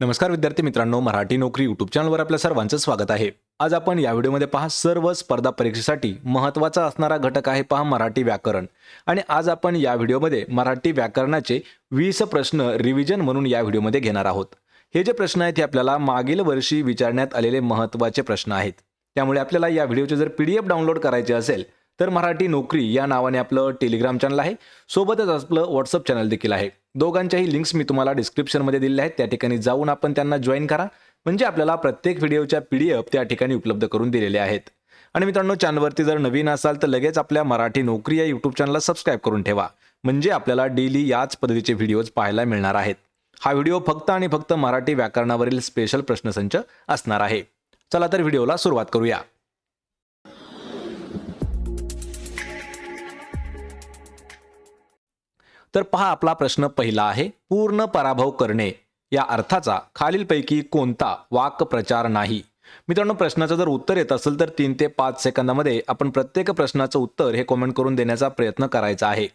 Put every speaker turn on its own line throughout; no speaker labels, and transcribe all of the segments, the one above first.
नमस्कार विद्यार्थी मित्रांनो मराठी नोकरी यूट्यूब चॅनलवर आपल्या सर्वांचं स्वागत आहे. आज आपण या व्हिडिओमध्ये पहा सर्व स्पर्धा परीक्षेसाठी महत्त्वाचा असणारा घटक आहे पहा मराठी व्याकरण. आणि आज आपण या व्हिडिओमध्ये मराठी व्याकरणाचे वीस प्रश्न रिव्हिजन म्हणून या व्हिडिओमध्ये घेणार आहोत. हे जे प्रश्न आहेत हे आपल्याला मागील वर्षी विचारण्यात आलेले महत्त्वाचे प्रश्न आहेत. त्यामुळे आपल्याला या व्हिडिओचे जर पी डी एफ डाउनलोड करायचे असेल तर मराठी नोकरी या नावाने आपलं टेलिग्राम चॅनल आहे. सोबतच आपलं व्हॉट्सअप चॅनल देखील आहे. दोघांच्याही लिंक्स मी तुम्हाला डिस्क्रिप्शनमध्ये दिल्या आहेत. त्या ठिकाणी जाऊन आपण त्यांना जॉईन करा. म्हणजे आपल्याला प्रत्येक व्हिडिओच्या पी डी एफ त्या ठिकाणी उपलब्ध करून दिलेले आहेत. आणि मित्रांनो चॅनलवरती जर नवीन असाल तर लगेच आपल्या मराठी नोकरी या यूट्यूब चॅनलला सबस्क्राईब करून ठेवा. म्हणजे आपल्याला डेली याच पद्धतीचे व्हिडिओज पाहायला मिळणार आहेत. हा व्हिडिओ फक्त आणि फक्त मराठी व्याकरणावरील स्पेशल प्रश्नसंच असणार आहे. चला तर व्हिडिओला सुरुवात करूया. तर पहा आपला प्रश्न पहिला आहे पूर्ण पराभव करणे. या अर्थाचा खालीलपैकी कोणता वाक्प्रचार नाही? मित्रांनो प्रश्नाचं जर उत्तर येत असेल तर तीन ते पाच सेकंदामध्ये आपण प्रत्येक प्रश्नाचं उत्तर हे कॉमेंट करून देण्याचा प्रयत्न करायचा आहे.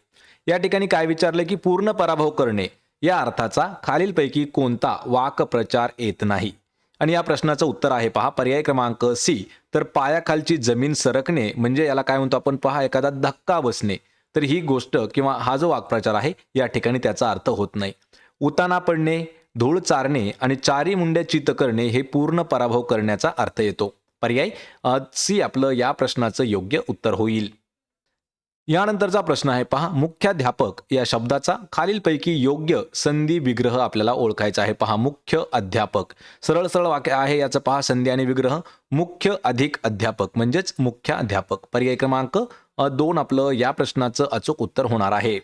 या ठिकाणी काय विचारले की पूर्ण पराभव करणे? या अर्थाचा खालीलपैकी कोणता वाक्प्रचार येत नाही? आणि या प्रश्नाचं उत्तर आहे पहा पर्याय क्रमांक सी. तर पायाखालची जमीन सरकणे म्हणजे याला काय म्हणतो आपण? पहा एखादा धक्का बसणे. तर ही गोष्ट किंवा हा जो वाक्प्रचार आहे या ठिकाणी त्याचा अर्थ होत नाही. उताना पडणे धूळ चारणे आणि चारी मुंड्या चित करणे हे पूर्ण पराभव करण्याचा अर्थ येतो. पर्याय? सी आपलं या प्रश्नाचं योग्य उत्तर होईल. यानंतरचा प्रश्न आहे पहा. मुख्याध्यापक या शब्दाचा खालीलपैकी योग्य संधी विग्रह आपल्याला ओळखायचा आहे. पहा मुख्य अध्यापक. सरळ सरळ वाक्य आहे याचं पहा. संधी आणि विग्रह. मुख्य अधिक अध्यापक म्हणजेच मुख्याध्यापक. पर्याय क्रमांक दोन आपलं या प्रश्नाचं अचूक उत्तर होणार आहे.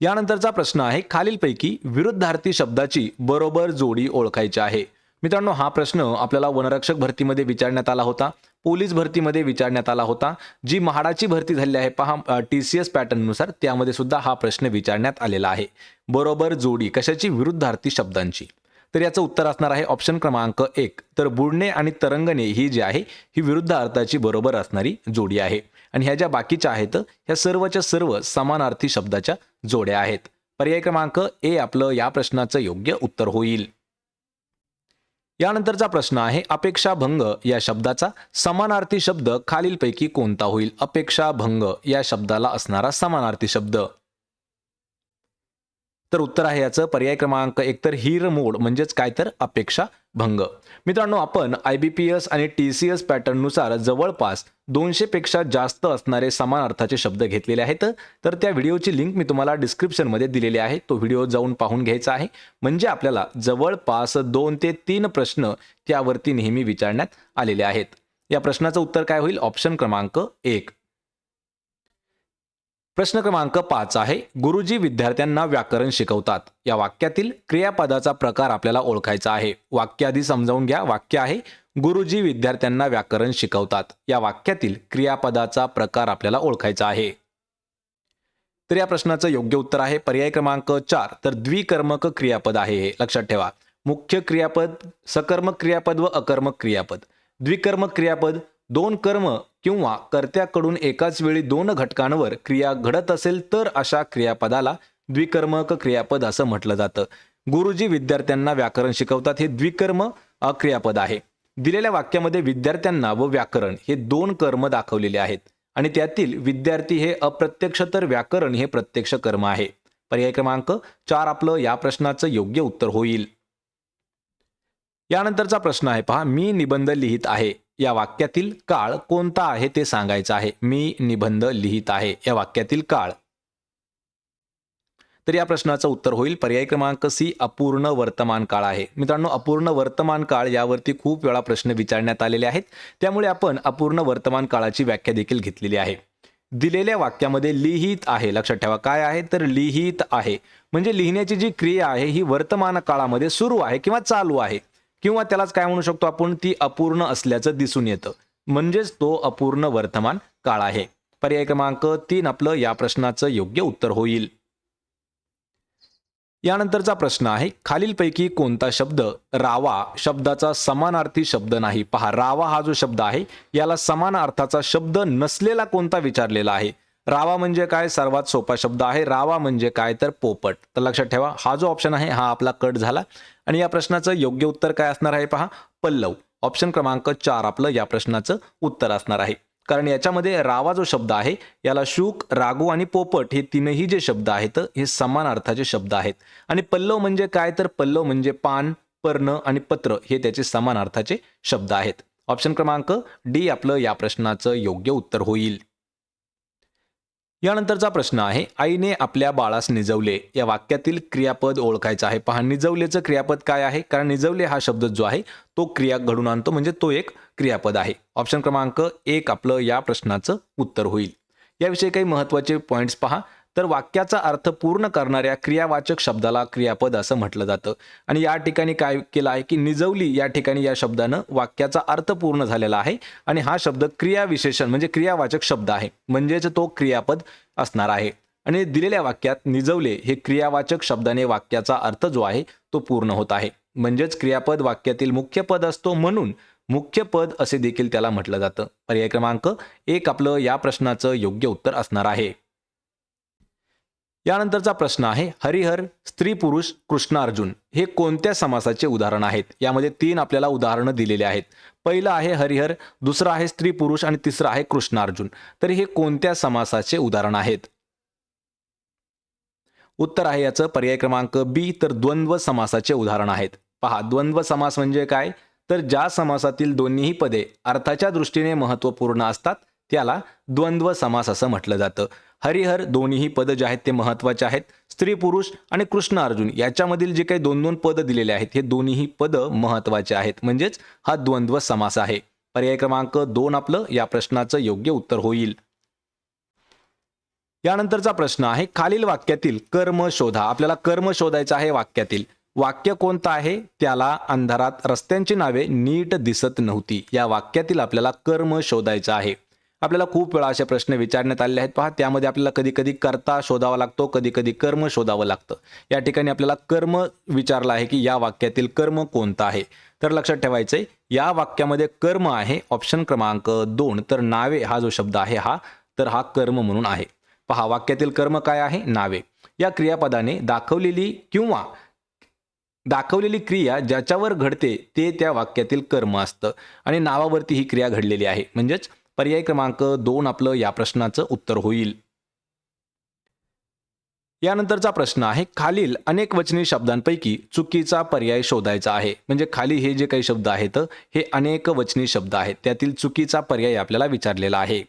यानंतरचा प्रश्न आहे खालीलपैकी विरुद्धार्थी शब्दाची बरोबर जोडी ओळखायची आहे. मित्रांनो हा प्रश्न आपल्याला वनरक्षक भरतीमध्ये विचारण्यात आला होता पोलीस भरतीमध्ये विचारण्यात आला होता. जी म्हाडाची भरती झाली आहे पहा टी सी एस पॅटर्ननुसार त्यामध्ये सुद्धा हा प्रश्न विचारण्यात आलेला आहे. बरोबर जोडी कशाची? विरुद्धार्थी शब्दांची. तर याचं उत्तर असणार आहे ऑप्शन क्रमांक एक. तर बुडणे आणि तरंगणे ही जी आहे ही विरुद्ध अर्थाची बरोबर असणारी जोडी आहे. आणि ह्या ज्या बाकीच्या आहेत ह्या सर्वच्या सर्व समानार्थी शब्दाच्या जोड्या आहेत. पर्याय क्रमांक ए आपलं या प्रश्नाचं योग्य उत्तर होईल. यानंतरचा प्रश्न आहे अपेक्षाभंग या शब्दाचा समानार्थी शब्द खालीलपैकी कोणता होईल? अपेक्षाभंग या शब्दाला असणारा समानार्थी शब्द. तर उत्तर आहे याचं. पर्याय क्रमांक एकतर हीर मोड म्हणजेच काय तर? अपेक्षा भंग. मित्रांनो आपण आय बी पी एस आणि टी सी एस पॅटर्ननुसार जवळपास दोनशे पेक्षा जास्त असणारे समान अर्थाचे शब्द घेतलेले आहेत. तर त्या व्हिडिओची लिंक मी तुम्हाला डिस्क्रिप्शनमध्ये दिलेली आहे. तो व्हिडिओ जाऊन पाहून घ्यायचा आहे. म्हणजे आपल्याला जवळपास दोन ते तीन प्रश्न त्यावरती नेहमी विचारण्यात आलेले आहेत. या प्रश्नाचं उत्तर काय होईल? ऑप्शन क्रमांक एक. प्रश्न क्रमांक पाच आहे गुरुजी विद्यार्थ्यांना व्याकरण शिकवतात. या वाक्यातील क्रियापदाचा प्रकार आपल्याला ओळखायचा आहे. वाक्य आधी समजावून घ्या वाक्य आहे गुरुजी विद्यार्थ्यांना व्याकरण शिकवतात. या वाक्यातील क्रियापदाचा प्रकार आपल्याला ओळखायचा आहे. तर या प्रश्नाचं योग्य उत्तर आहे पर्याय क्रमांक चार. तर द्विकर्मक क्रियापद आहे हे लक्षात ठेवा. मुख्य क्रियापद सकर्मक क्रियापद व अकर्मक क्रियापद. द्विकर्मक क्रियापद दोन कर्म किंवा कर्त्याकडून एकाच वेळी दोन घटकांवर क्रिया घडत असेल तर अशा क्रियापदाला द्विकर्मक क्रियापद असं म्हटलं जातं. गुरुजी विद्यार्थ्यांना व्याकरण शिकवतात हे द्विकर्म अक्रियापद आहे. दिलेल्या वाक्यामध्ये विद्यार्थ्यांना व व्याकरण हे दोन कर्म दाखवलेले आहेत आणि त्यातील विद्यार्थी हे अप्रत्यक्ष तर व्याकरण हे प्रत्यक्ष कर्म आहे. पर्याय क्रमांक चार आपलं या प्रश्नाचं योग्य उत्तर होईल. यानंतरचा प्रश्न आहे पहा मी निबंध लिहित आहे. या वाक्यातील काळ कोणता आहे ते सांगायचं आहे. मी निबंध लिहित आहे. या वाक्यातील काळ. तर या प्रश्नाचं उत्तर होईल. पर्याय क्रमांक सी अपूर्ण वर्तमान काळ आहे. मित्रांनो अपूर्ण वर्तमान काळ यावरती खूप वेळा प्रश्न विचारण्यात आलेले आहेत. त्यामुळे आपण अपूर्ण वर्तमान काळाची व्याख्या देखील घेतलेली आहे. दिलेल्या वाक्यामध्ये लिहित आहे. लक्षात ठेवा काय आहे? तर लिहित आहे. म्हणजे लिहिण्याची जी क्रिया आहे ही वर्तमान काळामध्ये सुरू आहे किंवा चालू आहे. किंवा त्यालाच काय म्हणू शकतो आपण? ती अपूर्ण असल्याचं दिसून येतं. म्हणजेच तो अपूर्ण वर्तमान काळ आहे. पर्याय क्रमांक तीन आपलं या प्रश्नाचं योग्य उत्तर होईल. यानंतरचा प्रश्न आहे खालीलपैकी कोणता शब्द रावा शब्दाचा समानार्थी शब्द नाही? पहा रावा हा जो शब्द आहे याला समान अर्थाचा शब्द नसलेला कोणता विचारलेला आहे? रावा म्हणजे काय? सर्वात सोपा शब्द आहे. रावा म्हणजे काय? तर पोपट. तर लक्षात ठेवा हा जो ऑप्शन आहे हा आपला कट झाला. आणि या प्रश्नाचं योग्य उत्तर काय असणार आहे पहा? पल्लव. ऑप्शन क्रमांक चार आपलं या प्रश्नाचं उत्तर असणार आहे. कारण याच्यामध्ये रावा जो शब्द आहे याला शुक रागू आणि पोपट हे तीनही जे शब्द आहेत हे समान अर्थाचे शब्द आहेत. आणि पल्लव म्हणजे काय? तर पल्लव म्हणजे पान पर्ण आणि पत्र हे त्याचे समान अर्थाचे शब्द आहेत. ऑप्शन क्रमांक डी आपलं या प्रश्नाचं योग्य उत्तर होईल. यानंतरचा प्रश्न आहे आईने आपल्या बाळास निजवले या वाक्यातील क्रियापद ओळखायचं आहे. पहा निजवलेचं क्रियापद काय आहे? कारण निजवले हा शब्द जो आहे तो क्रिया घडून आणतो म्हणजे तो एक क्रियापद आहे. ऑप्शन क्रमांक एक आपलं या प्रश्नाचं उत्तर होईल. याविषयी काही महत्त्वाचे पॉईंट्स पहा. तर वाक्याचा अर्थ पूर्ण करणाऱ्या क्रियावाचक शब्दाला क्रियापद असं म्हटलं जातं. आणि या ठिकाणी काय केलं आहे की निजवली या ठिकाणी या शब्दानं वाक्याचा अर्थ पूर्ण झालेला आहे. आणि हा शब्द क्रियाविशेषण म्हणजे क्रियावाचक शब्द आहे. म्हणजेच तो क्रियापद असणार आहे. आणि दिलेल्या वाक्यात निजवले हे क्रियावाचक शब्दाने वाक्याचा अर्थ जो आहे तो पूर्ण होत आहे. म्हणजेच क्रियापद वाक्यातील मुख्य पद असतो म्हणून मुख्य पद असे देखील त्याला म्हटलं जातं. पर्याय क्रमांक एक आपलं या प्रश्नाचं योग्य उत्तर असणार आहे. यानंतरचा प्रश्न आहे हरिहर स्त्री पुरुष कृष्णार्जुन हे कोणत्या समासाचे उदाहरण आहेत? यामध्ये तीन आपल्याला उदाहरणं दिलेली आहेत. पहिलं आहे हरिहर दुसरं आहे स्त्री पुरुष आणि तिसरं आहे कृष्णार्जुन तर हे कोणत्या समासाचे उदाहरण आहेत? उत्तर आहे याचं पर्याय क्रमांक बी तर द्वंद्व समासाचे उदाहरण आहेत. पहा द्वंद्व समास म्हणजे काय? तर ज्या समासातील दोन्हीही पदे अर्थाच्या दृष्टीने महत्त्वपूर्ण असतात त्याला द्वंद्व समास असं म्हटलं जातं. हरिहर दोन्हीही पदं जे आहेत ते महत्त्वाचे आहेत. स्त्री पुरुष आणि कृष्ण अर्जुन याच्यामधील जे काही दोन दोन पदं दिलेले आहेत हे दोन्हीही पदं महत्त्वाचे आहेत. म्हणजेच हा द्वंद्व समास आहे. पर्याय क्रमांक दोन आपलं या प्रश्नाचं योग्य उत्तर होईल. यानंतरचा प्रश्न आहे खालील वाक्यातील कर्म शोधा. आपल्याला कर्म शोधायचं आहे वाक्यातील. वाक्य कोणतं आहे? त्याला अंधारात रस्त्यांची नावे नीट दिसत नव्हती. या वाक्यातील आपल्याला कर्म शोधायचं आहे. आपल्याला खूप वेळा असे प्रश्न विचारण्यात आलेले आहेत. पहा त्यामध्ये आपल्याला कधी कधी कर्ता शोधावा लागतो कधी कधी कर्म शोधावं लागतं. या ठिकाणी आपल्याला कर्म विचारलं आहे की या वाक्यातील कर्म कोणतं आहे? तर लक्षात ठेवायचंय या वाक्यामध्ये कर्म आहे ऑप्शन क्रमांक दोन. तर नावे हा जो शब्द आहे हा तर हा कर्म म्हणून आहे. पहा वाक्यातील कर्म काय आहे? नावे. या क्रियापदाने दाखवलेली किंवा दाखवलेली क्रिया ज्याच्यावर घडते ते त्या वाक्यातील कर्म असतं. आणि नावावरती ही क्रिया घडलेली आहे. म्हणजेच पर्याय क्रमांक दोन आपलं या प्रश्नाचं उत्तर होईल. यानंतरचा प्रश्न आहे खालील अनेक वचनी शब्दांपैकी चुकीचा पर्याय शोधायचा आहे. म्हणजे खाली हे जे काही शब्द आहेत हे अनेक वचनी शब्द आहेत. त्यातील चुकीचा पर्याय आपल्याला विचारलेला आहे.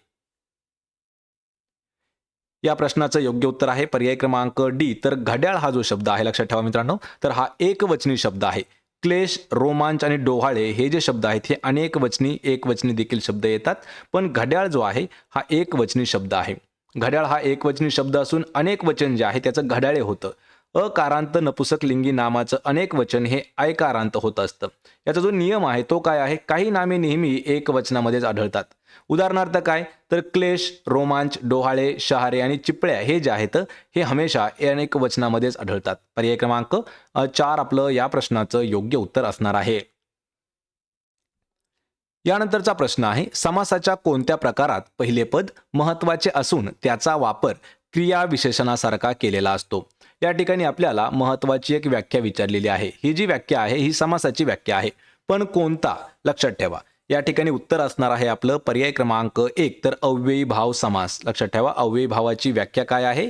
या प्रश्नाचं योग्य उत्तर आहे पर्याय क्रमांक डी. तर घड्याळ हा जो शब्द आहे लक्षात ठेवा मित्रांनो. तर हा एक वचनी शब्द आहे. क्लेश रोमांच आणि डोहाळे हे जे शब्द आहेत हे अनेक वचनी एक वचनी देखील शब्द येतात. पण घड्याळ जो आहे हा एक वचनी शब्द आहे. घड्याळ हा एक वचनी शब्द असून अनेक वचन जे आहे त्याचं घड्याळे होतं. अकारांत नपुसक लिंगी नामाचं अनेक वचन हे ऐकारांत होत असतं. याचा जो नियम आहे तो काय आहे? काही नामे नेहमी एक वचनामध्येच आढळतात. उदाहरणार्थ काय? तर क्लेश रोमांच डोहाळे शहारे आणि चिपळ्या हे जे आहेत हे हमेशा अनेक वचनामध्येच आढळतात. पर्याय क्रमांक चार आपलं या प्रश्नाचं योग्य उत्तर असणार आहे. यानंतरचा प्रश्न आहे समासाच्या कोणत्या प्रकारात पहिले पद महत्त्वाचे असून त्याचा वापर क्रिया विशेषणासारखा केलेला असतो? या ठिकाणी आपल्याला महत्वाची एक व्याख्या विचारलेली आहे. ही जी व्याख्या आहे ही समासाची व्याख्या आहे. पण कोणता? लक्षात ठेवा. या ठिकाणी उत्तर असणार आहे आपलं पर्याय क्रमांक एक. तर अव्ययी भाव समास. लक्षात ठेवा अव्ययी भावाची व्याख्या काय आहे?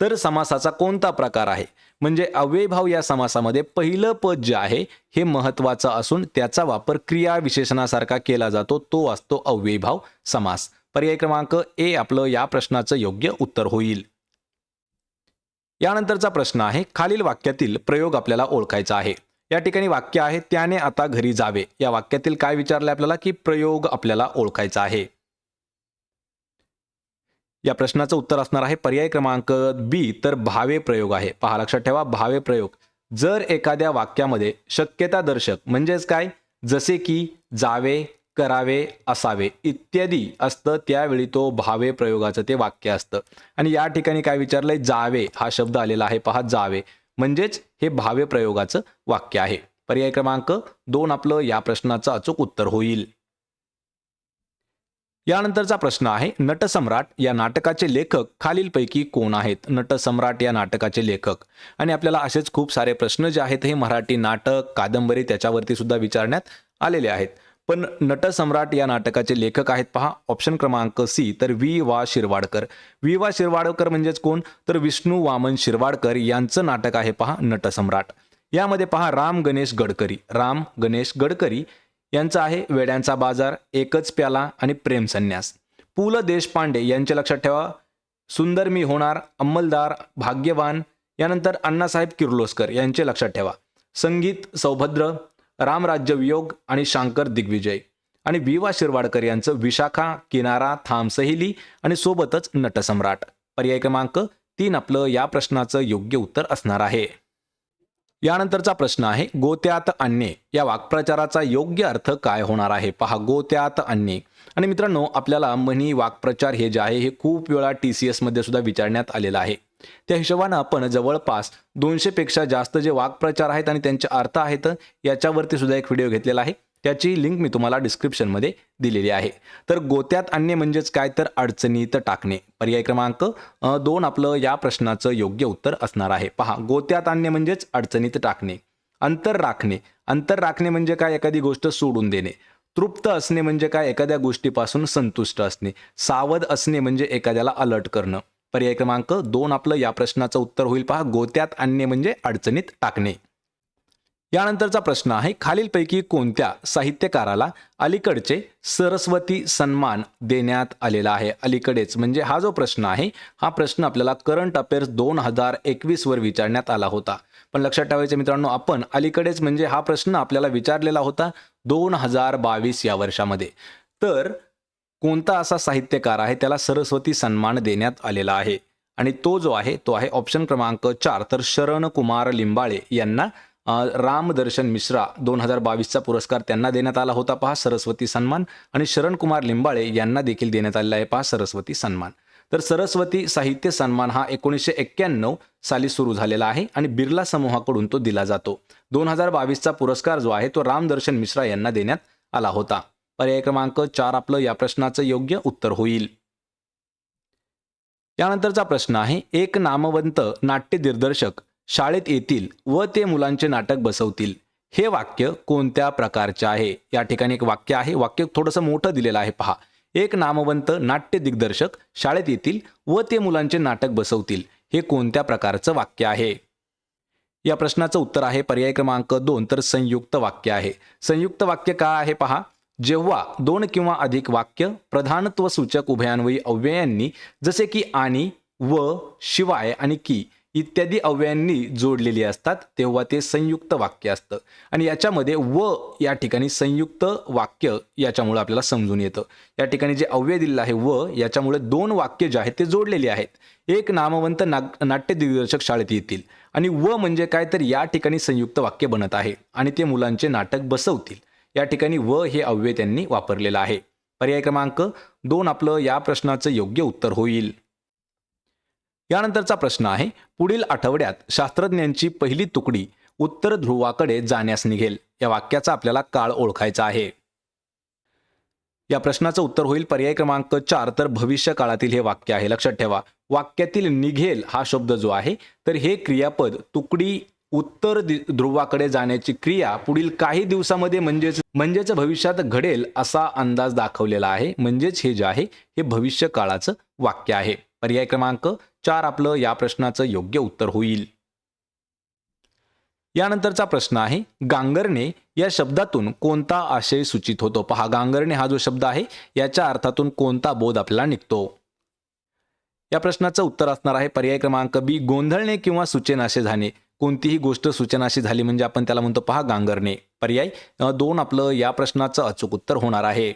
तर समासाचा कोणता प्रकार आहे? म्हणजे अव्ययी भाव या समासामध्ये पहिलं पद जे आहे हे महत्वाचं असून त्याचा वापर क्रिया विशेषणासारखा केला जातो तो असतो अव्ययी भाव समास. पर्याय क्रमांक ए आपलं या प्रश्नाचं योग्य उत्तर होईल. यानंतरचा प्रश्न आहे खालील वाक्यातील प्रयोग आपल्याला ओळखायचा आहे. या ठिकाणी वाक्य आहे त्याने आता घरी जावे. या वाक्यातील काय विचारले आपल्याला की प्रयोग आपल्याला ओळखायचा आहे. या प्रश्नाचं उत्तर असणार आहे पर्याय क्रमांक बी तर भावे प्रयोग आहे. पहा लक्षात ठेवा भावे प्रयोग. जर एखाद्या वाक्यामध्ये शक्यता दर्शक म्हणजेच काय? जसे की जावे करावे असावे. इत्यादी असतं. त्यावेळी तो भावे प्रयोगाचं ते वाक्य असतं. आणि या ठिकाणी काय विचारलंय? जावे. हा शब्द आलेला आहे. पहा जावे. म्हणजेच हे भावे प्रयोगाचं वाक्य आहे. पर्याय क्रमांक दोन आपलं या प्रश्नाचं अचूक उत्तर होईल. यानंतरचा प्रश्न आहे नटसम्राट या नाटकाचे लेखक खालीलपैकी कोण आहेत? नटसम्राट या नाटकाचे लेखक. आणि आपल्याला असेच खूप सारे प्रश्न जे आहेत हे मराठी नाटक कादंबरी त्याच्यावरती सुद्धा विचारण्यात आलेले आहेत. पण नटसम्राट या नाटकाचे लेखक आहेत. पहा ऑप्शन क्रमांक सी तर वी वा शिरवाडकर. वी वा शिरवाडकर म्हणजेच कोण? तर विष्णू वामन शिरवाडकर यांचं नाटक आहे पहा नटसम्राट यामध्ये पहा राम गणेश गडकरी. राम गणेश गडकरी यांचं आहे वेड्यांचा बाजार एकच प्याला आणि प्रेम संन्यास. पु ल देशपांडे यांचे लक्षात ठेवा. सुंदर मी होणार अंमलदार भाग्यवान. यानंतर अण्णासाहेब किर्लोस्कर यांचे लक्षात ठेवा. संगीत सौभद्र रामराज्य वियोग आणि शांकर दिग्विजय. आणि वि वा शिरवाडकर यांचं विशाखा किनारा थांब सहेली आणि सोबतच नटसम्राट. पर्याय क्रमांक तीन आपलं या प्रश्नाचं योग्य उत्तर असणार आहे. यानंतरचा प्रश्न आहे गोत्यात आणणे या वाक्प्रचाराचा योग्य अर्थ काय होणार आहे? पहा गोत्यात आणणे आणि मित्रांनो आपल्याला म्हणी वाक्प्रचार हे जे आहे हे खूप वेळा टी सी एसमध्ये सुद्धा विचारण्यात आलेलं आहे. त्या हिशोबानं आपण जवळपास दोनशेपेक्षा जास्त जे वाक्प्रचार आहेत आणि त्यांचे अर्थ आहेत याच्यावरती सुद्धा एक व्हिडिओ घेतलेला आहे. त्याची लिंक मी तुम्हाला डिस्क्रिप्शनमध्ये दिलेली आहे. तर गोत्यात आणणे म्हणजेच काय? तर अडचणीत टाकणे. पर्याय क्रमांक दोन आपलं या प्रश्नाचं योग्य उत्तर असणार आहे. पहा गोत्यात आणणे म्हणजेच अडचणीत टाकणे. अंतर राखणे. अंतर राखणे म्हणजे काय? एखादी गोष्ट सोडून देणे. तृप्त असणे म्हणजे काय? एखाद्या गोष्टीपासून संतुष्ट असणे. सावध असणे म्हणजे एखाद्याला अलर्ट करणं. पर्याय क्रमांक दोन आपलं या प्रश्नाचं उत्तर होईल. पहा गोत्यात आणणे म्हणजे अडचणीत टाकणे. यानंतरचा प्रश्न आहे खालीलपैकी कोणत्या साहित्यकाराला अलीकडचे सरस्वती सन्मान देण्यात आलेला आहे? अलीकडेच म्हणजे हा जो प्रश्न आहे हा प्रश्न आपल्याला करंट अफेअर्स दोन हजार एकवीस वर विचारण्यात आला होता. पण लक्षात ठेवायचे मित्रांनो आपण अलीकडेच म्हणजे हा प्रश्न आपल्याला विचारलेला होता दोन हजार बावीस या वर्षामध्ये. तर कोणता असा साहित्यकार आहे त्याला सरस्वती सन्मान देण्यात आलेला आहे? आणि तो जो आहे तो आहे ऑप्शन क्रमांक चार तर शरण कुमार लिंबाळे यांना रामदर्शन मिश्रा दोन हजार बावीसचा पुरस्कार त्यांना देण्यात आला होता. पहा सरस्वती सन्मान आणि शरणकुमार लिंबाळे यांना देखील देण्यात आलेला आहे. पहा सरस्वती सन्मान. तर सरस्वती साहित्य सन्मान हा एकोणीसशे एक्क्याण्णव साली सुरू झालेला आहे आणि बिर्ला समूहाकडून तो दिला जातो. दोन हजार बावीसचा पुरस्कार जो आहे तो रामदर्शन मिश्रा यांना देण्यात आला होता. पर्याय क्रमांक चार आपलं या प्रश्नाचं योग्य उत्तर होईल. त्यानंतरचा प्रश्न आहे एक नामवंत नाट्य दिग्दर्शक शाळेत येतील व ते मुलांचे नाटक बसवतील. हे वाक्य कोणत्या प्रकारचे आहे? या ठिकाणी एक वाक्य आहे. वाक्य थोडंसं मोठं दिलेलं आहे पहा. एक नामवंत नाट्य दिग्दर्शक शाळेत येतील व ते मुलांचे नाटक बसवतील. हे कोणत्या प्रकारचं वाक्य आहे? या प्रश्नाचं उत्तर आहे पर्याय क्रमांक दोन तर संयुक्त वाक्य आहे. संयुक्त वाक्य काय आहे पहा? जेव्हा दोन किंवा अधिक वाक्य प्रधानत्व सूचक उभयान्वयी अव्ययांनी जसे की आणि व शिवाय आणि की इत्यादी अव्ययांनी जोडलेली असतात तेव्हा ते संयुक्त वाक्य असतं. आणि याच्यामध्ये व या ठिकाणी संयुक्त वाक्य याच्यामुळे आपल्याला समजून येतं. या ठिकाणी जे अव्यय दिलेलं आहे व याच्यामुळे दोन वाक्य जे आहेत ते जोडलेले आहेत. एक नामवंत नाग नाट्य दिग्दर्शक शाळेत येतील. आणि व म्हणजे काय तर या ठिकाणी संयुक्त वाक्य बनत आहे. आणि ते मुलांचे नाटक बसवतील. या ठिकाणी व हे अव्यय त्यांनी वापरलेलं आहे. पर्याय क्रमांक दोन आपलं या प्रश्नाचं योग्य उत्तर होईल. यानंतरचा प्रश्न आहे पुढील आठवड्यात शास्त्रज्ञांची पहिली तुकडी उत्तर ध्रुवाकडे जाण्यास निघेल या वाक्याचा आपल्याला काळ ओळखायचा आहे. या प्रश्नाचं उत्तर होईल पर्याय क्रमांक चार तर भविष्य काळातील हे वाक्य आहे. लक्षात ठेवा वाक्यातील निघेल हा शब्द जो आहे तर हे क्रियापद तुकडी उत्तर ध्रुवाकडे जाण्याची क्रिया पुढील काही दिवसामध्ये म्हणजेच म्हणजेच भविष्यात घडेल असा अंदाज दाखवलेला आहे. म्हणजेच हे जे आहे हे भविष्य काळाचं वाक्य आहे. पर्याय क्रमांक चार आपलं या प्रश्नाचं योग्य उत्तर होईल. यानंतरचा प्रश्न आहे गांगरणे या शब्दातून कोणता आशय सूचित होतो? पहा गांगरणे हा जो शब्द आहे याच्या अर्थातून कोणता बोध आपल्याला निघतो? या प्रश्नाचं उत्तर असणार आहे पर्याय क्रमांक बी गोंधळणे किंवा सूचनाशे झाणे. कोणतीही गोष्ट सूचनाशी झाली म्हणजे आपण त्याला म्हणतो पहा गांगरणे. पर्याय दोन आपलं या प्रश्नाचं अचूक उत्तर होणार आहे.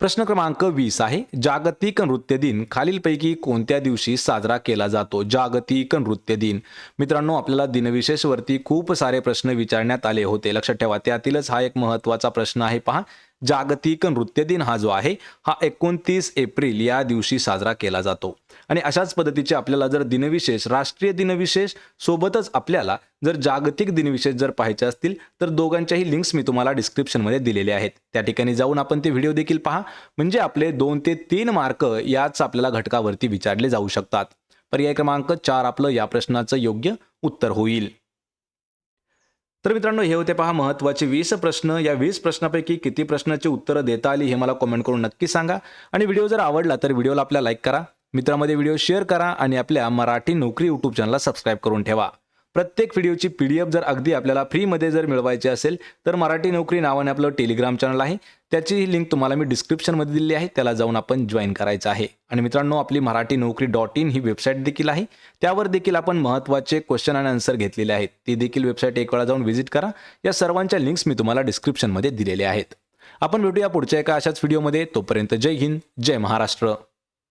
प्रश्न क्रमांक वीस आहे. जागतिक नृत्य दिन. खालीलपैकी कोणत्या दिवशी साजरा केला जातो? जागतिक नृत्य दिन. मित्रांनो आपल्याला दिनविशेषवरती खूप सारे प्रश्न विचारण्यात आले होते. लक्षात ठेवा त्यातीलच हा एक महत्त्वाचा प्रश्न आहे. पहा जागतिक नृत्य दिन हा जो आहे हा एकोणतीस एप्रिल या दिवशी साजरा केला जातो. आणि अशाच पद्धतीचे आपल्याला जर दिनविशेष राष्ट्रीय दिनविशेष सोबतच आपल्याला जर जागतिक दिनविशेष जर पाहायचे असतील तर दोघांच्याही लिंक्स मी तुम्हाला डिस्क्रिप्शनमध्ये दिलेले आहेत. त्या ठिकाणी जाऊन आपण ते व्हिडिओ देखील पहा. म्हणजे आपले दोन ते तीन मार्क याच आपल्याला घटकावरती विचारले जाऊ शकतात. पर्याय क्रमांक चार आपलं या प्रश्नाचं योग्य उत्तर होईल. तर मित्रांनो हे होते पहा महत्त्वाचे वीस प्रश्न. या वीस प्रश्नापैकी किती प्रश्नाची उत्तरं देता आली हे मला कमेंट करून नक्की सांगा. आणि व्हिडिओ जर आवडला तर व्हिडिओला आपल्या लाईक करा. मित्रामध्ये व्हिडिओ शेअर करा आणि आपल्या मराठी नोकरी यूट्यूब चॅनलला सबस्क्राईब करून ठेवा. प्रत्येक व्हिडिओची पी डी एफ जर अगदी आपल्याला फ्रीमध्ये जर मिळवायची असेल तर मराठी नोकरी नावाने आपलं टेलिग्राम चॅनल आहे. त्याची लिंक तुम्हाला मी डिस्क्रिप्शनमध्ये दिली आहे. त्याला जाऊन आपण जॉईन करायचं आहे. आणि मित्रांनो आपली मराठी नोकरी डॉट इन ही वेबसाईट देखील आहे. त्यावर देखील आपण महत्त्वाचे क्वेश्चन आणि आन्सर घेतलेले आहेत. ती देखील वेबसाईट एक वेळा जाऊन व्हिजिट करा. या सर्वांच्या लिंक्स मी तुम्हाला डिस्क्रिप्शनमध्ये दिलेले आहेत. आपण भेटूया पुढच्या एका अशाच व्हिडिओमध्ये तोपर्यंत जय हिंद जय महाराष्ट्र.